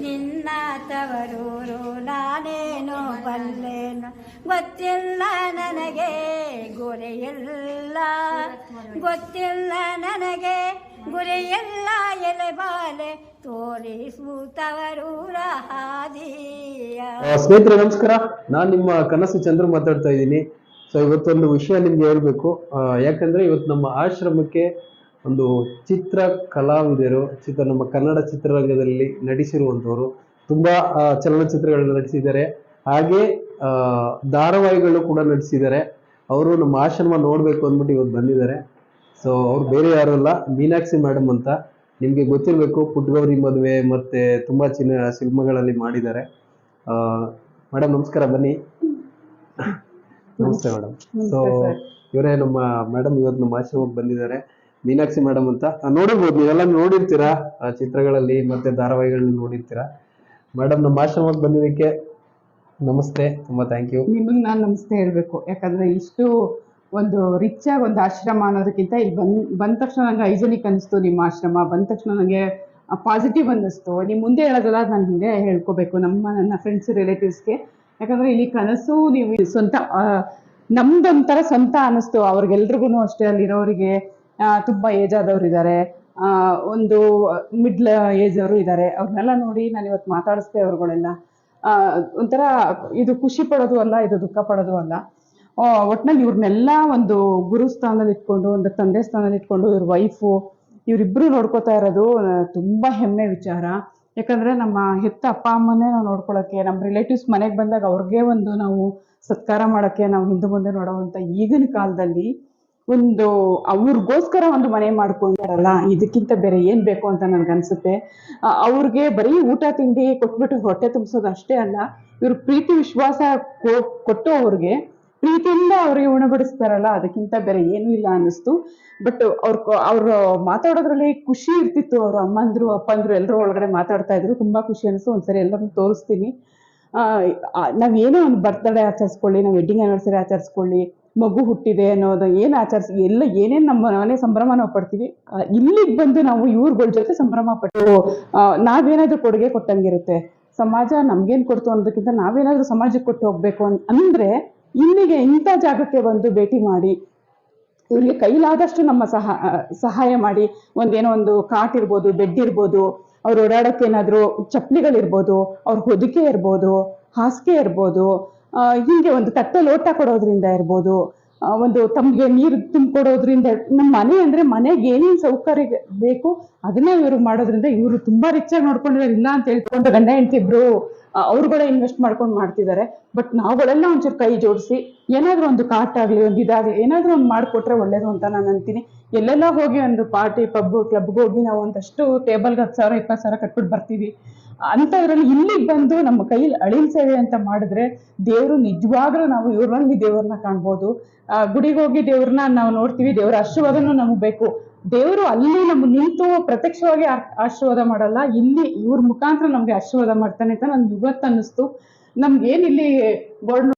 ನಿನ್ನ ತವರೂರು ನಾನೇನೋ ಬಲ್ಲೇನು ಗೊತ್ತಿಲ್ಲ ನನಗೆ, ಗುರಿಯಿಲ್ಲ. ಗೊತ್ತಿಲ್ಲ ನನಗೆ, ಗುರಿಯಿಲ್ಲ ಎಲೆಬಾಲೆ ಹಾದಿಯ. ಸ್ನೇಹಿತರೆ, ನಮಸ್ಕಾರ. ನಾನು ನಿಮ್ಮ ಕನಸು ಚಂದ್ರ ಮಾತಾಡ್ತಾ ಇದ್ದೀನಿ. ಸೊ ಇವತ್ತೊಂದು ವಿಷಯ ನಿಮ್ಗೆ ಹೇಳ್ಬೇಕು. ಯಾಕಂದ್ರೆ ಇವತ್ತು ನಮ್ಮ ಆಶ್ರಮಕ್ಕೆ ಒಂದು ಚಿತ್ರ ಕಲಾವಿದರು ಚಿತ್ರ ನಮ್ಮ ಕನ್ನಡ ಚಿತ್ರರಂಗದಲ್ಲಿ ನಟಿಸಿರುವಂಥವರು. ತುಂಬಾ ಚಲನಚಿತ್ರಗಳನ್ನು ನಟಿಸಿದ್ದಾರೆ. ಹಾಗೆ ಆ, ಧಾರಾವಾಹಿಗಳು ಕೂಡ ನಟಿಸಿದ್ದಾರೆ. ಅವರು ನಮ್ಮ ಆಶ್ರಮ ನೋಡ್ಬೇಕು ಅಂದ್ಬಿಟ್ಟು ಇವತ್ತು ಬಂದಿದ್ದಾರೆ. ಸೊ ಅವ್ರು ಬೇರೆ ಯಾರು ಅಲ್ಲ ಮೀನಾಕ್ಷಿ ಮೇಡಮ್ ಅಂತ. ನಿಮ್ಗೆ ಗೊತ್ತಿರಬೇಕು ಪುಟ್ಟಗೌರಿ ಮದುವೆ ಮತ್ತೆ ತುಂಬಾ ಚಿನ್ನ ಸಿನಿಮಾಗಳಲ್ಲಿ ಮಾಡಿದ್ದಾರೆ. ಮೇಡಮ್ ನಮಸ್ಕಾರ ಬನ್ನಿ. ನಮಸ್ತೆ ಮೇಡಮ್ ಸೊ ಇವರೇ ನಮ್ಮ ಮೇಡಮ್ ಇವತ್ತು ನಮ್ಮ ಆಶ್ರಮಕ್ಕೆ ಬಂದಿದ್ದಾರೆ. ಮೀನಾಕ್ಷಿ ಮೇಡಮ್ ಅಂತ. ನೋಡಿರ್ಬೋದು ನೀವೆಲ್ಲ ನೋಡಿರ್ತೀರಾ? ಆ, ಚಿತ್ರಗಳಲ್ಲಿ ಮತ್ತೆ ಧಾರಾವಾಹಿಗಳನ್ನ ನೋಡಿರ್ತೀರಾ? ಮೇಡಮ್ ನಮ್ಮ ಆಶ್ರಮಕ್ಕೆ ಬಂದಿದ್ದಕ್ಕೆ ನಮಸ್ತೆ ತುಂಬಾ ಥ್ಯಾಂಕ್ ಯು ನಿಮಗೆ ನಾನು ನಮಸ್ತೆ ಹೇಳಬೇಕು. ಯಾಕಂದ್ರೆ ಇಷ್ಟು ಒಂದು ರಿಚ್ ಆಗಿ ಒಂದು ಆಶ್ರಮ ಅನ್ನೋದಕ್ಕಿಂತ ಇಲ್ಲಿ ಬಂದ್ ಬಂದ ತಕ್ಷಣ ನಂಗೆ ಹೈಜೆನಿಕ್ ಅನಿಸ್ತು ನಿಮ್ಮ ಆಶ್ರಮ. ಬಂದ ತಕ್ಷಣ ನನಗೆ ಪಾಸಿಟಿವ್ ಅನ್ನಿಸ್ತು. ನೀವು ಮುಂದೆ ಹೇಳೋದಲ್ಲ ನಾನು ಹಿಂದೆ ಹೇಳ್ಕೋಬೇಕು ನಮ್ಮ ನನ್ನ ಫ್ರೆಂಡ್ಸ್ ರಿಲೇಟಿವ್ಸ್ಗೆ ಯಾಕಂದ್ರೆ ಇಲ್ಲಿ ಕನಸು ನೀವು ಸ್ವಂತ ನಮ್ದೊಂಥರ ಸ್ವಂತ ಅನ್ನಿಸ್ತು. ಅವ್ರಿಗೆಲ್ರಿಗೂ ಅಷ್ಟೇ ಅಲ್ಲಿರೋರಿಗೆ. ತುಂಬ ಏಜ್ ಆದವ್ರು ಇದ್ದಾರೆ ಒಂದು ಮಿಡ್ಲ್ ಏಜ್ ಅವರು ಇದ್ದಾರೆ ಅವ್ರನ್ನೆಲ್ಲ ನೋಡಿ ನಾನು ಇವತ್ತು ಮಾತಾಡಿಸ್ದೆ ಅವ್ರುಗಳೆಲ್ಲ. ಒಂಥರ ಇದು ಖುಷಿ ಪಡೋದು ಅಲ್ಲ, ಇದು ದುಃಖ ಪಡೋದು ಅಲ್ಲ. ಒಟ್ನಲ್ಲಿ ಇವ್ರನ್ನೆಲ್ಲ ಒಂದು ಗುರು ಸ್ಥಾನದಲ್ಲಿ ಇಟ್ಕೊಂಡು, ಒಂದು ತಂದೆ ಸ್ಥಾನದಲ್ಲಿ ಇಟ್ಕೊಂಡು, ಇವ್ರ ವೈಫು ಇವರಿಬ್ರು ನೋಡ್ಕೋತಾ ಇರೋದು ತುಂಬಾ ಹೆಮ್ಮೆ ವಿಚಾರ. ಯಾಕಂದ್ರೆ ನಮ್ಮ ಹೆತ್ತ ಅಪ್ಪ ಅಮ್ಮನೇ ನಾವು ನೋಡ್ಕೊಳಕ್ಕೆ ನಮ್ಮ ರಿಲೇಟಿವ್ಸ್ ಮನೆಗೆ ಬಂದಾಗ ಅವ್ರಿಗೆ ಒಂದು ನಾವು ಸತ್ಕಾರ ಮಾಡೋಕ್ಕೆ ನಾವು ಹಿಂದೆ ಮುಂದೆ ನೋಡೋವಂಥ ಈಗಿನ ಕಾಲದಲ್ಲಿ ಒಂದು, ಅವ್ರಿಗೋಸ್ಕರ ಒಂದು ಮನೆ ಮಾಡ್ಕೊಂಡಾರಲ್ಲ, ಇದಕ್ಕಿಂತ ಬೇರೆ ಏನ್ ಬೇಕು ಅಂತ ನನ್ಗನ್ಸುತ್ತೆ. ಅವ್ರಿಗೆ ಬರೀ ಊಟ, ತಿಂಡಿ ಕೊಟ್ಬಿಟ್ಟು ಹೊಟ್ಟೆ ತುಂಬಿಸೋದು ಅಷ್ಟೇ ಅಲ್ಲ, ಇವ್ರ ಪ್ರೀತಿ, ವಿಶ್ವಾಸ ಕೊಟ್ಟು ಅವ್ರಿಗೆ ಪ್ರೀತಿಯಿಂದ ಅವ್ರಿಗೆ ಉಣಬಡಿಸ್ತಾರಲ್ಲ, ಅದಕ್ಕಿಂತ ಬೇರೆ ಏನೂ ಇಲ್ಲ ಅನ್ನಿಸ್ತು. ಬಟ್ ಅವ್ರ ಅವ್ರ ಮಾತಾಡೋದ್ರಲ್ಲಿ ಖುಷಿ ಇರ್ತಿತ್ತು ಅವ್ರ, ಅಮ್ಮಂದ್ರು, ಅಪ್ಪಂದ್ರು ಎಲ್ಲರೂ ಒಳಗಡೆ ಮಾತಾಡ್ತಾ ಇದ್ರು. ತುಂಬಾ ಖುಷಿ ಅನಿಸ್ತು ಒಂದ್ಸರಿ ಎಲ್ಲರನ್ನು ತೋರಿಸ್ತೀನಿ. ನಾವೇನೋ ಒಂದು ಬರ್ತ್ಡೇ ಆಚರಿಸ್ಕೊಳ್ಳಿ, ನಾವು ವೆಡ್ಡಿಂಗ್ ಆನಿವರ್ಸರಿ ಆಚರಿಸ್ಕೊಳ್ಳಿ ಮಗು ಹುಟ್ಟಿದೆ ಅನ್ನೋದು ಏನು ಆಚರಿಸಿ, ಎಲ್ಲ ಏನೇನು ನಮ್ಮ ಮನೆ ಸಂಭ್ರಮ ನಾವು ಪಡ್ತೀವಿ ಇಲ್ಲಿಗೆ ಬಂದು ನಾವು ಇವ್ರುಗಳ ಜೊತೆ ಸಂಭ್ರಮ ಪಟ್ಟು ನಾವೇನಾದರೂ ಕೊಡುಗೆ ಕೊಟ್ಟಂಗಿರುತ್ತೆ. ಸಮಾಜ ನಮ್ಗೇನು ಕೊಡ್ತು ಅನ್ನೋದಕ್ಕಿಂತ ನಾವೇನಾದರೂ ಸಮಾಜಕ್ಕೆ ಕೊಟ್ಟು ಹೋಗ್ಬೇಕು ಅಂತ ಅಂದ್ರೆ ಇಲ್ಲಿಗೆ ಇಂಥ ಜಾಗಕ್ಕೆ ಬಂದು ಭೇಟಿ ಮಾಡಿ, ಇವ್ರಿಗೆ ಕೈಲಾದಷ್ಟು ನಮ್ಮ ಸಹ ಸಹಾಯ ಮಾಡಿ, ಒಂದೇನೋ ಒಂದು ಕಾಟ್ ಇರ್ಬೋದು, ಬೆಡ್ ಇರ್ಬೋದು, ಅವ್ರು ಓಡಾಡೋಕೆ ಏನಾದ್ರು ಚಪ್ಪಲಿಗಳಿರ್ಬೋದು, ಅವ್ರ ಹೊದಿಕೆ ಇರ್ಬೋದು, ಹಾಸಿಗೆ ಇರ್ಬೋದು ಹೀಗೆ ಒಂದು ತಟ್ಟೆ ಲೋಟ ಕೊಡೋದ್ರಿಂದ ಇರ್ಬೋದು. ಒಂದು ತಮ್ಗೆ ನೀರು ತುಂಬಿಕೊಡೋದ್ರಿಂದ ನಮ್ಮ ಮನೆ ಅಂದ್ರೆ ಮನೆಗೆ ಏನೇನ್ ಸೌಕರ್ಯ ಬೇಕು ಅದನ್ನ ಇವರು ಮಾಡೋದ್ರಿಂದ ಇವರು ತುಂಬಾ ರಿಚ್ ಆಗಿ ನೋಡ್ಕೊಂಡಿದ್ದಾರೆ ಇಲ್ಲ ಅಂತ ಹೇಳ್ಕೊಂಡು ಗಂಡ, ಹೆಂಡತಿ ಇಬ್ರು ಅವ್ರುಗಳೇ ಇನ್ವೆಸ್ಟ್ ಮಾಡ್ಕೊಂಡು ಮಾಡ್ತಿದ್ದಾರೆ ಬಟ್ ನಾವುಗಳೆಲ್ಲ ಒಂಚೂರು ಕೈ ಜೋಡಿಸಿ ಏನಾದ್ರೂ ಒಂದು ಕಾಟ್ ಆಗ್ಲಿ, ಒಂದು ಇದಾಗ್ಲಿ, ಏನಾದ್ರೂ ಒಂದು ಮಾಡಿಕೊಟ್ರೆ ಒಳ್ಳೇದು ಅಂತ ನಾನು ಅಂತೀನಿ. ಎಲ್ಲೆಲ್ಲ ಹೋಗಿ ಒಂದು ಪಾರ್ಟಿ ಪಬ್ ಕ್ಲಬ್ಗೆ ಹೋಗಿ ನಾವು ಒಂದಷ್ಟು ಟೇಬಲ್ಗೆ ಹತ್ತು ಸಾವಿರ, ಇಪ್ಪತ್ತು ಸಾವಿರ ಕಟ್ಬಿಟ್ಟು ಬರ್ತೀವಿ. ಅಂಥದ್ರಲ್ಲಿ ಇಲ್ಲಿಗೆ ಬಂದು ನಮ್ಮ ಕೈಯಲ್ಲಿ ಅಳಿಲ್ ಸೇವೆ ಅಂತ ಮಾಡಿದ್ರೆ ದೇವರು ನಿಜವಾಗ್ಲೂ ನಾವು ಇವ್ರಲ್ಲಿ ದೇವ್ರನ್ನ ಕಾಣ್ಬೋದು. ಗುಡಿಗೆ ಹೋಗಿ ದೇವ್ರನ್ನ ನಾವು ನೋಡ್ತೀವಿ, ದೇವ್ರ ಆಶೀರ್ವಾದನೂ ನಮಗೆ ಬೇಕು. ದೇವರು ಅಲ್ಲಿ ನಮ್ಮ ನಿಂತು ಪ್ರತ್ಯಕ್ಷವಾಗಿ ಆಶೀರ್ವಾದ ಮಾಡಲ್ಲ, ಇಲ್ಲಿ ಇವ್ರ ಮುಖಾಂತರ ನಮ್ಗೆ ಆಶೀರ್ವಾದ ಮಾಡ್ತಾನೆ ಅಂತ ನನ್ಗೆ ಇವತ್ತು ಅನ್ನಿಸ್ತು ನಮ್ಗೆ ಏನಿಲ್ಲಿ ಬೋರ್ಡ್